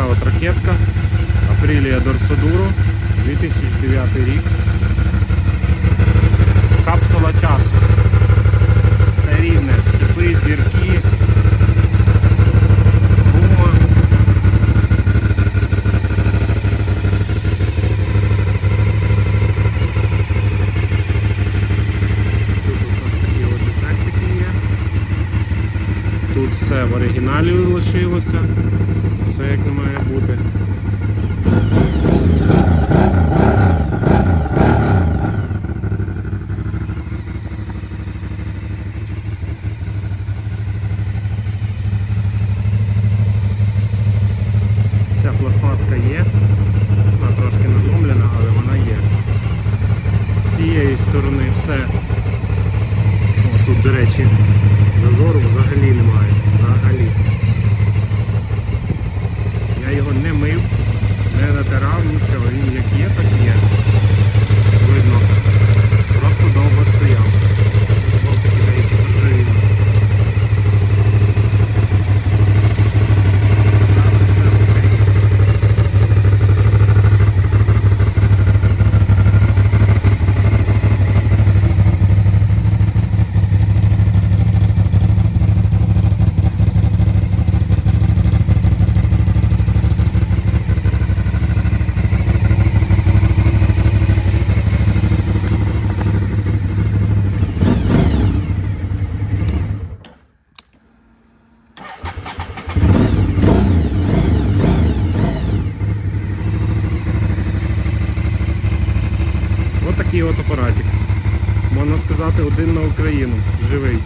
така от ракетка. Апрілія Дорсодуро, 2009 рік. Капсула часу. Все рівне, цепи, зірки. Тут все в оригіналі лишилося. Все як не має бути. Ця пластмаска є. Вона трошки надломлена, але вона є. З цієї сторони все. О, тут, до речі, зазору взагалі немає. Взагалі. Я мив, не натирав нічого. Він як є, так такий от апаратик. Можна сказати, один на Україну. Живий.